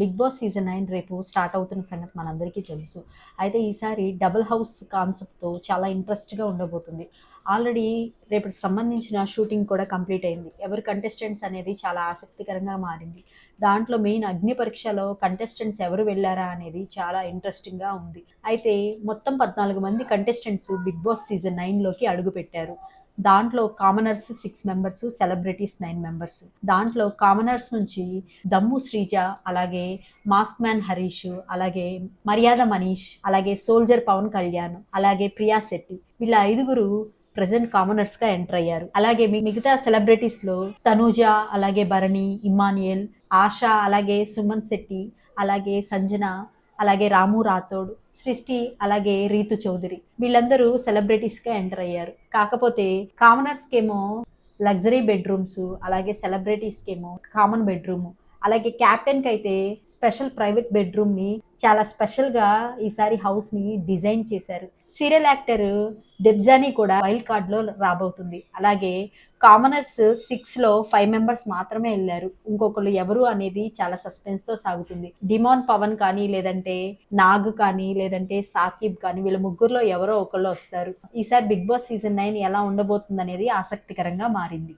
Big Boss season nine రేపు start అవుతున్న సంగతి మనందరికీ తెలుసు. అయితే ఈసారి డబుల్ హౌస్ కాన్సెప్ట్తో చాలా ఇంట్రెస్ట్గా ఉండబోతుంది. ఆల్రెడీ రేపటికి సంబంధించిన షూటింగ్ కూడా కంప్లీట్ అయింది. ఎవరు కంటెస్టెంట్స్ అనేది చాలా ఆసక్తికరంగా మారింది. దాంట్లో మెయిన్ అగ్ని పరీక్షలో కంటెస్టెంట్స్ ఎవరు వెళ్ళారా అనేది చాలా ఇంట్రెస్టింగ్గా ఉంది. అయితే మొత్తం పద్నాలుగు మంది కంటెస్టెంట్స్ బిగ్ బాస్ సీజన్ నైన్లోకి అడుగుపెట్టారు. దాంట్లో commoners six members celebrities nine members దాంట్లో కామనర్స్ నుంచి దమ్ము శ్రీజ అలాగే మాస్క్ మ్యాన్ హరీష్ అలాగే మర్యాద మనీష్ అలాగే సోల్జర్ పవన్ కళ్యాణ్ అలాగే ప్రియా శెట్టి వీళ్ళ ఐదుగురు ప్రజెంట్ కామనర్స్గా ఎంటర్ అయ్యారు. అలాగే మిగతా సెలబ్రిటీస్లో తనూజ అలాగే భరణి ఇమానియల్ ఆశ అలాగే సుమన్ శెట్టి అలాగే సంజన అలాగే రాము రాథోడ్ సృష్టి అలాగే రీతు చౌదరి. వీళ్ళందరూ సెలబ్రిటీస్గా ఎంటర్ అయ్యారు. కాకపోతే కామనర్స్కేమో లగ్జరీ బెడ్రూమ్స్ అలాగే సెలబ్రిటీస్కేమో కామన్ బెడ్రూమ్. అలాగే క్యాప్టెన్కి అయితే స్పెషల్ ప్రైవేట్ బెడ్రూమ్ని చాలా స్పెషల్గా ఈసారి హౌస్ని డిజైన్ చేశారు. సీరియల్ యాక్టర్ డెబ్జాని కూడా వైల్డ్ కార్డ్లో రాబోతుంది. అలాగే కామనర్స్ సిక్స్లో ఫైవ్ మెంబర్స్ మాత్రమే వెళ్ళారు. ఇంకొకరు ఎవరు అనేది చాలా సస్పెన్స్తో సాగుతుంది. డిమాన్ పవన్ కానీ లేదంటే నాగ్ కానీ లేదంటే సాకిబ్ కానీ వీళ్ళ ముగ్గురులో ఎవరో ఒకళ్ళు వస్తారు. ఈసారి బిగ్ బాస్ సీజన్ నైన్ ఎలా ఉండబోతుంది అనేది ఆసక్తికరంగా మారింది.